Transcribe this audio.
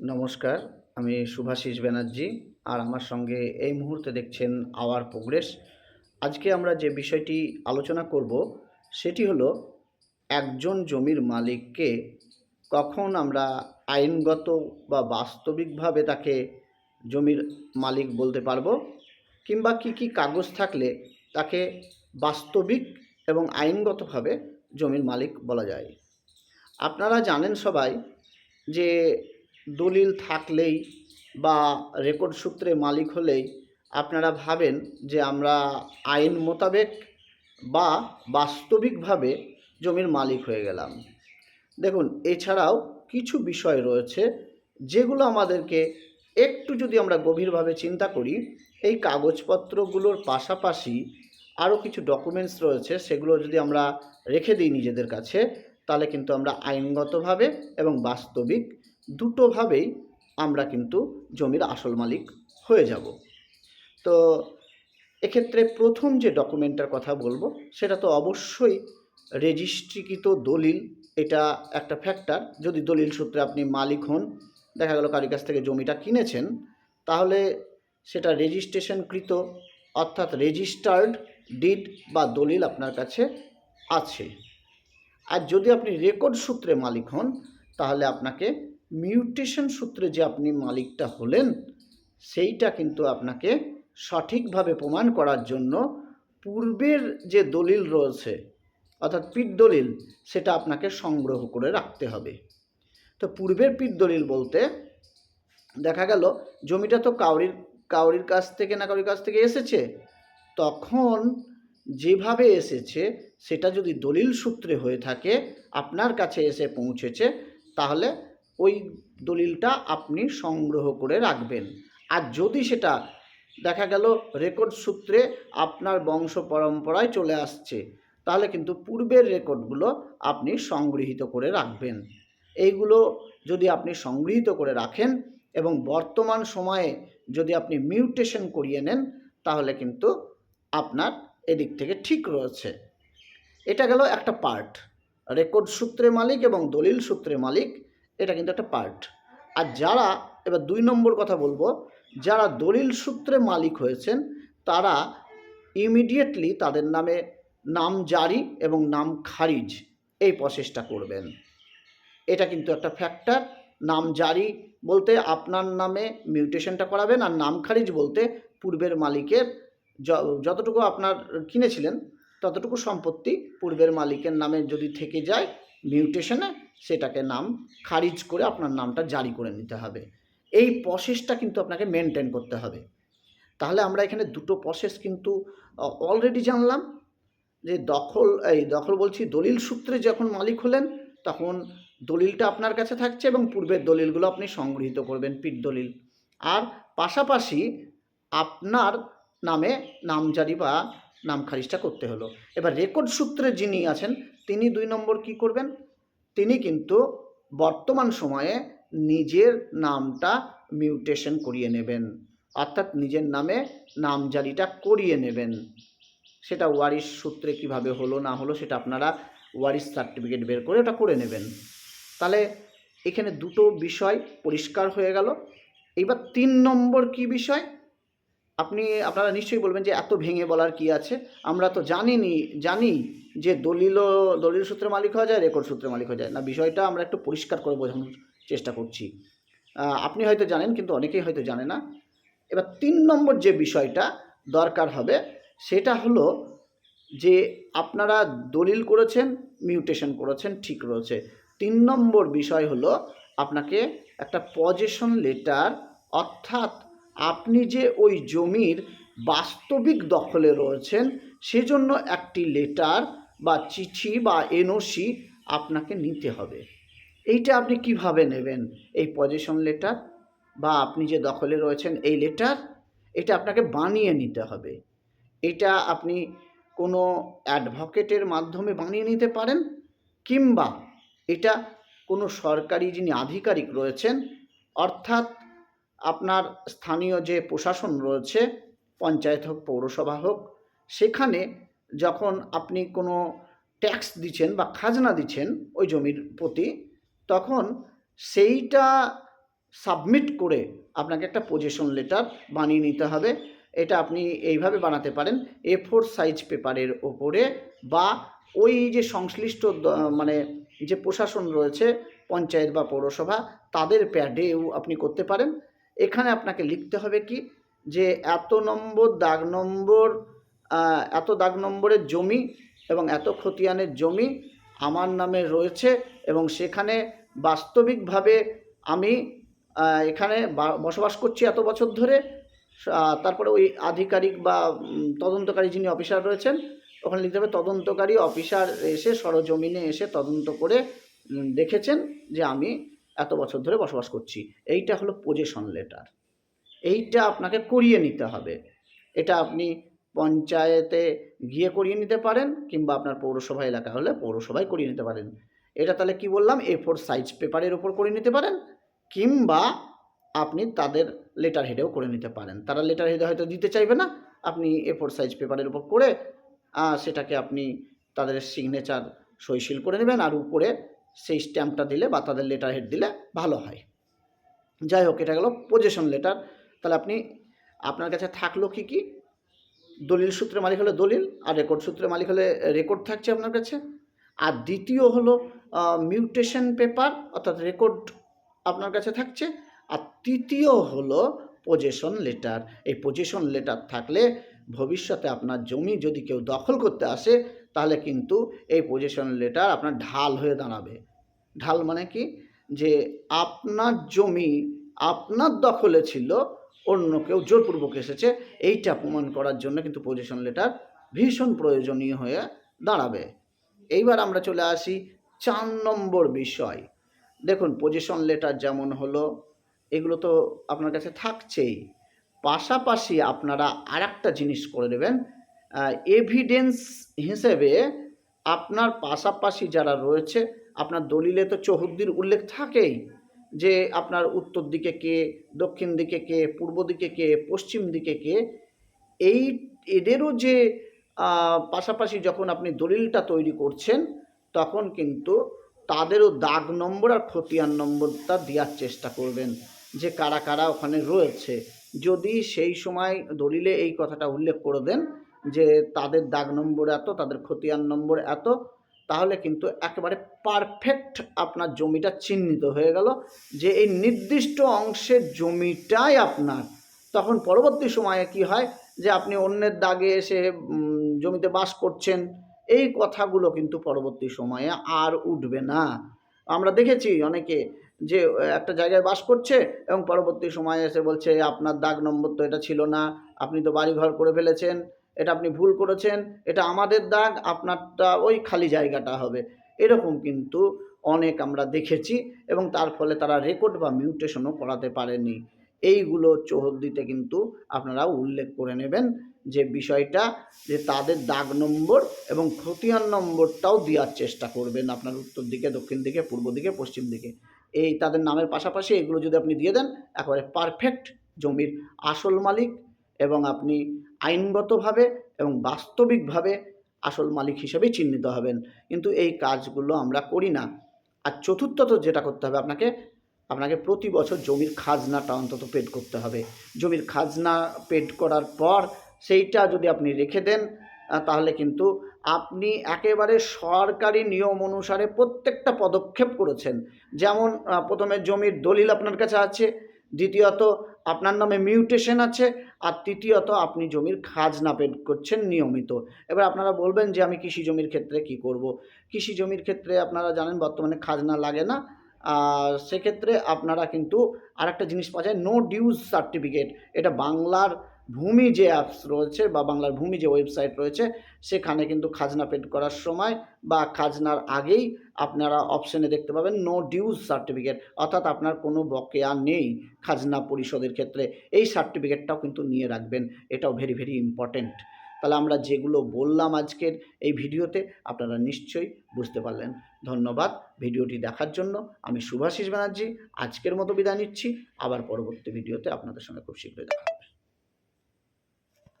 নমস্কার, আমি শুভাশিস ব্যানার্জি আর আমার সঙ্গে এই মুহূর্তে দেখছেন আওয়ার প্রোগ্রেস। আজকে আমরা যে বিষয়টি আলোচনা করব, সেটি হলো একজন জমির মালিককে কখন আমরা আইনগত বা বাস্তবিকভাবে তাকে জমির মালিক বলতে পারব, কিংবা কি কি কাগজ থাকলে তাকে বাস্তবিক এবং আইনগতভাবে জমির মালিক বলা যায়। আপনারা জানেন সবাই যে দলিল থাকলেই বা রেকর্ড সূত্রে মালিক হলেই আপনারা ভাবেন যে আমরা আইন মোতাবেক বা বাস্তবিকভাবে জমির মালিক হয়ে গেলাম। দেখুন, এছাড়াও কিছু বিষয় রয়েছে যেগুলো আমাদেরকে একটু যদি আমরা গভীরভাবে চিন্তা করি, এই কাগজপত্রগুলোর পাশাপাশি আরও কিছু ডকুমেন্টস রয়েছে, সেগুলো যদি আমরা রেখে দিই নিজেদের কাছে, তাহলে কিন্তু আমরা আইনগতভাবে এবং বাস্তবিক দুটোভাবেই আমরা কিন্তু জমির আসল মালিক হয়ে যাব। তো এক্ষেত্রে প্রথম যে ডকুমেন্টটার কথা বলব, সেটা তো অবশ্যই রেজিস্ট্রিকৃত দলিল, এটা একটা ফ্যাক্টর যদি দলিল সূত্রে আপনি মালিক হন, দেখা গেল কারি কাছ থেকে জমিটা কিনেছেন, তাহলে সেটা রেজিস্ট্রেশনকৃত, অর্থাৎ রেজিস্টার্ড ডিড বা দলিল আপনার কাছে আছে। আর যদি আপনি রেকর্ড সূত্রে মালিক হন, তাহলে আপনাকে মিউটেশন সূত্রে যে আপনি মালিকটা হলেন, সেইটা কিন্তু আপনাকে সঠিকভাবে প্রমাণ করার জন্য পূর্বের যে দলিল রয়েছে, অর্থাৎ পিঠ দলিল, সেটা আপনাকে সংগ্রহ করে রাখতে হবে। তো পূর্বের পিঠ দলিল বলতে দেখা গেল, জমিটা তো কাউরির কাউরির কাছ থেকে না কাউরির কাছ থেকে এসেছে। তখন যেভাবে এসেছে, সেটা যদি দলিল সূত্রে হয়ে থাকে, আপনার কাছে এসে পৌঁছেছে, তাহলে ওই দলিলটা আপনি সংগ্রহ করে রাখবেন। আর যদি সেটা দেখা গেল রেকর্ড সূত্রে আপনার বংশ পরম্পরায় চলে আসছে, তাহলে কিন্তু পূর্বের রেকর্ডগুলো আপনি সংগৃহীত করে রাখবেন। এইগুলো যদি আপনি সংগৃহীত করে রাখেন এবং বর্তমান সময়ে যদি আপনি মিউটেশন করিয়ে নেন, তাহলে কিন্তু আপনার এদিক থেকে ঠিক রয়েছে। এটা গেল একটা পার্ট। রেকর্ড সূত্রে মালিক এবং দলিল সূত্রে মালিক এটা কিন্তু একটা পার্ট আর যারা, এবার দুই নম্বর কথা বলব, যারা দলিল সূত্রে মালিক হয়েছেন, তারা ইমিডিয়েটলি তাদের নামে নাম জারি এবং নাম খারিজ এই প্রসেসটা করবেন। এটা কিন্তু একটা ফ্যাক্টর নাম জারি বলতে আপনার নামে মিউটেশনটা করাবেন আর নাম খারিজ বলতে পূর্বের মালিকের যতটুকু আপনার কিনেছিলেন, ততটুকু সম্পত্তি পূর্বের মালিকের নামে যদি থেকে যায় মিউটেশনে সেটাকে নাম, খারিজ করে আপনার নামটা জারি করে নিতে হবে। এই প্রসেসটা কিন্তু আপনাকে মেনটেন করতে হবে। তাহলে আমরা এখানে দুটো প্রসেস কিন্তু অলরেডি জানলাম যে দখল, এই দখল বলছি দলিল সূত্রে যখন মালিক হলেন, তখন দলিলটা আপনার কাছে থাকছে এবং পূর্বের দলিলগুলো আপনি সংগৃহীত করবেন, পিঠ দলিল। আর পাশাপাশি আপনার নামে নামজারি বা নাম খারিজটা করতে হলো। এবার রেকর্ড সূত্রে যিনি আছেন, তিনি দুই নম্বর কি করবেন? তিনি কিন্তু বর্তমান সময়ে নিজের নামটা মিউটেশন করিয়ে নেবেন। অর্থাৎ নিজের নামে নামজারিটা করিয়ে নেবেন। সেটা ওয়ারিশ সূত্রে কীভাবে হলো, না হলো, সেটা আপনারা ওয়ারিশ সার্টিফিকেট বের করে ওটা করে নেবেন। তাহলে এখানে দুটো বিষয় পরিষ্কার হয়ে গেল। এইবার তিন নম্বর কি বিষয়? আপনি, আপনারা নিশ্চয়ই বলবেন যে এত ভেঙে বলার কি আছে? আমরা তো জানিনি, জানি। যে দলিল দলিল সূত্রে মালিক হওয়া যায় রেকর্ড সূত্রে মালিক হয়ে যায়। না, বিষয়টা আমরা একটু পরিষ্কার করে বোঝানোর চেষ্টা করছি। আপনি হয়তো জানেন, কিন্তু অনেকেই হয়তো জানে না। এবার তিন নম্বর যে বিষয়টা দরকার হবে, সেটা হলো যে আপনারা দলিল করেছেন মিউটেশন করেছেন, ঠিক রয়েছে। তিন নম্বর বিষয় হলো আপনাকে একটা পজেশন লেটার অর্থাৎ আপনি যে ওই জমির বাস্তবিক দখলে রয়েছেন, সেজন্য একটি লেটার বা চিঠি বা এনওসি আপনাকে নিতে হবে। এইটা আপনি কীভাবে নেবেন? এই পজিশন লেটার বা আপনি যে দখলে রয়েছেন এই লেটার, এটা আপনাকে বানিয়ে নিতে হবে। এটা আপনি কোনো অ্যাডভোকেটের মাধ্যমে বানিয়ে নিতে পারেন কিংবা এটা কোনো সরকারি যিনি আধিকারিক রয়েছেন, অর্থাৎ আপনার স্থানীয় যে প্রশাসন রয়েছে, পঞ্চায়েত হোক, পৌরসভা হোক, সেখানে যখন আপনি কোনো ট্যাক্স দিচ্ছেন বা খাজনা দিচ্ছেন ওই জমির প্রতি, তখন সেইটা সাবমিট করে আপনাকে একটা পজিশন লেটার বানিয়ে নিতে হবে। এটা আপনি এইভাবে বানাতে পারেন এ ফোর সাইজ পেপারের ওপরে বা ওই যে সংশ্লিষ্ট মানে যে প্রশাসন রয়েছে, পঞ্চায়েত বা পৌরসভা, তাদের প্যাডেও আপনি করতে পারেন। এখানে আপনাকে লিখতে হবে কি? যে এত নম্বর, দাগ নম্বর এত দাগ নম্বরের জমি এবং এত খতিয়ানের জমি আমার নামে রয়েছে এবং সেখানে বাস্তবিকভাবে আমি এখানে বসবাস করছি এত বছর ধরে। তারপরে ওই আধিকারিক বা তদন্তকারী যিনি অফিসার রয়েছেন, ওখানে লিখতে হবে তদন্তকারী অফিসার এসে সরজমিনে এসে তদন্ত করে দেখেছেন যে আমি এত বছর ধরে বসবাস করছি। এইটা হলো পজিশন লেটার এইটা আপনাকে করিয়ে নিতে হবে। এটা আপনি পঞ্চায়েতে গিয়ে করিয়ে নিতে পারেন কিংবা আপনার পৌরসভা এলাকা হলে পৌরসভায় করিয়ে নিতে পারেন। এটা তাহলে কি বললাম? এ ফোর সাইজ পেপারের ওপর করে নিতে পারেন কিংবা আপনি তাদের লেটার হেডেও করে নিতে পারেন। তারা লেটার হেডে হয়তো দিতে চাইবে না। আপনি এ ফোর সাইজ পেপারের উপর করে সেটাকে আপনি তাদের সিগনেচার সইশিল করে নেবেন আর উপরে সেই স্ট্যাম্পটা দিলে বা তাদের লেটার হেড দিলে ভালো হয়। যাই হোক, এটা গেল পজিশন লেটার তাহলে আপনি, আপনার কাছে থাকল কি কি? দলিল সূত্রে মালিক হলে দলিল, আর রেকর্ড সূত্রে মালিক হলে রেকর্ড থাকছে আপনার কাছে। আর দ্বিতীয় হলো মিউটেশন পেপার অর্থাৎ রেকর্ড আপনার কাছে থাকছে। আর তৃতীয় হলো পজেশন লেটার এই পজেশন লেটার থাকলে ভবিষ্যতে আপনার জমি যদি কেউ দখল করতে আসে, তাহলে কিন্তু এই পজেশন লেটার আপনার ঢাল হয়ে দাঁড়াবে। ঢাল মানে কি? যে আপনার জমি আপনার দখলে ছিল অন্য কেউ জোরপূর্বক এসেছে, এইটা প্রমাণ করার জন্য কিন্তু পজিশন লেটার ভীষণ প্রয়োজনীয় হয়ে দাঁড়াবে। এইবার আমরা চলে আসি চার নম্বর বিষয়। দেখুন পজিশন লেটার যেমন হলো, এগুলো তো আপনার কাছে থাকছেই। পাশাপাশি আপনারা আর একটা জিনিস করে দেবেন এভিডেন্স হিসেবে আপনার পাশাপাশি যারা রয়েছে, আপনার দলিলে তো চৌহদ্দির উল্লেখ থাকেই। যে আপনার উত্তর দিকে কে, দক্ষিণ দিকে কে, পূর্ব দিকে কে, পশ্চিম দিকে কে, এই এদেরও যে পাশাপাশি যখন আপনি দলিলটা তৈরি করছেন, তখন কিন্তু তাদেরও দাগ নম্বর আর খতিয়ান নম্বরটা দেওয়ার চেষ্টা করবেন যে কারা কারা ওখানে রয়েছে। যদি সেই সময় দলিলে এই কথাটা উল্লেখ করে দেন যে তাদের দাগ নম্বর এত, তাদের খতিয়ান নম্বর এত তাহলে কিন্তু একেবারে পারফেক্ট আপনার জমিটা চিহ্নিত হয়ে গেল যে এই নির্দিষ্ট অংশের জমিটাই আপনার। তখন পরবর্তী সময়ে কি হয় যে আপনি অন্যের দাগে এসে জমিতে বাস করছেন, এই কথাগুলো কিন্তু পরবর্তী সময়ে আর উঠবে না। আমরা দেখেছি অনেকে যে একটা জায়গায় বাস করছে এবং পরবর্তী সময়ে এসে বলছে, আপনার দাগ নম্বর তো এটা ছিল না, আপনি তো বাড়িঘর করে ফেলেছেন। এটা আপনি ভুল করেছেন, এটা আমাদের দাগ, আপনারটা ওই খালি জায়গাটা হবে। এরকম কিন্তু অনেক আমরা দেখেছি এবং তার ফলে তারা রেকর্ড বা মিউটেশনও করাতে পারেনি। এইগুলো চৌহদ্দিতে কিন্তু আপনারা উল্লেখ করে নেবেন যে বিষয়টা, যে তাদের দাগ নম্বর এবং খতিয়ান নম্বরটাও দেওয়ার চেষ্টা করবেন আপনার উত্তর দিকে, দক্ষিণ দিকে, পূর্ব দিকে, পশ্চিম দিকে। এই তাদের নামের পাশাপাশি এগুলো যদি আপনি দিয়ে দেন, একেবারে পারফেক্ট জমির আসল মালিক এবং আপনি আইনগতভাবে এবং বাস্তবিকভাবে আসল মালিক হিসেবেই চিহ্নিত হবেন। কিন্তু এই কাজগুলো আমরা করি না। আর চতুর্থত যেটা করতে হবে আপনাকে আপনাকে প্রতি বছর জমির খাজনাটা অন্তত পেড করতে হবে। জমির খাজনা পেড করার পর সেইটা যদি আপনি রেখে দেন তাহলে কিন্তু আপনি একেবারে সরকারি নিয়ম অনুসারে প্রত্যেকটা পদক্ষেপ করেছেন। যেমন প্রথমে জমির দলিল আপনার কাছে আছে, দ্বিতীয়ত আপনার নামে মিউটেশন আছে আর তৃতীয়ত আপনি জমির খাজনা পেড করছেন নিয়মিত। এবার আপনারা বলবেন যে আমি কৃষি জমির ক্ষেত্রে কি করব? কৃষি জমির ক্ষেত্রে আপনারা জানেন বর্তমানে খাজনা লাগে না। আর সেক্ষেত্রে আপনারা কিন্তু আর একটা জিনিস পাওয়া যায় নো ডিউজ সার্টিফিকেট এটা বাংলার ভূমি যে অ্যাপস রয়েছে বা বাংলার ভূমি যে ওয়েবসাইট রয়েছে, সেখানে কিন্তু খাজনা পেড করার সময় বা খাজনার আগেই আপনারা অপশনে দেখতে পাবেন নো ডিউজ সার্টিফিকেট অর্থাৎ আপনার কোনো বকেয়া নেই খাজনা পরিশোধের ক্ষেত্রে। এই সার্টিফিকেটটাও কিন্তু নিয়ে রাখবেন, এটাও ভেরি ভেরি ইম্পর্ট্যান্ট তাহলে আমরা যেগুলো বললাম আজকের এই ভিডিওতে, আপনারা নিশ্চয়ই বুঝতে পারলেন। ধন্যবাদ ভিডিওটি দেখার জন্য। আমি শুভাশিস ব্যানার্জি, আজকের মতো বিদায় নিচ্ছি। আবার পরবর্তী ভিডিওতে আপনাদের সঙ্গে খুব শীঘ্রই দেখা।